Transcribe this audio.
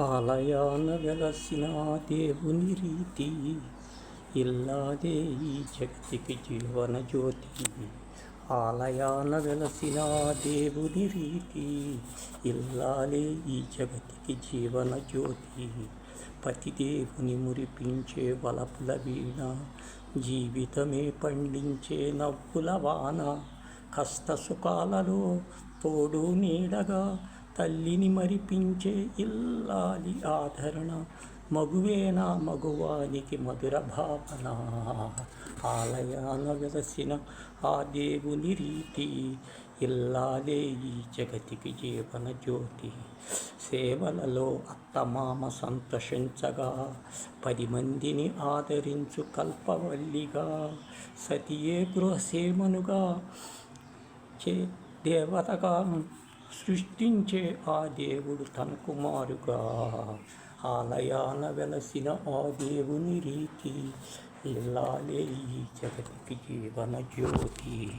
ఆలయాన వెలసిన దేవుని రీతి ఇల్లాదే ఈ జగతికి జీవన జ్యోతి ఆలయాన వెలసిన దేవుని రీతి ఇల్లాలే ఈ జగతికి జీవన జ్యోతి పతిదేవుని మురిపించే వలపుల వీణ జీవితమే పండించే నవ్వుల వాన. కష్ట సుఖాలలో తోడు నీడగా తల్లిని మరిపించే ఇల్లాలి ఆదరణ. మగువేనా మగువానికి మధుర భావన. ఆలయాన వెలసిన ఆ దేవుని రీతి. ఇల్లాలే ఈ జగతికి జీవన జ్యోతి. సేవలలో అత్తమామ సంతోషించగా పది మందిని ఆదరించు కల్పవల్లిగా. సతియే గృహసేమనుగా చే దేవతగా సృష్టించే ఆ దేవుడు తన కుమారుగా ఆలయాన వెలసిన ఆ దేవుని రీతి ఇల్లాలే ఈ జగతికి జీవన జ్యోతి.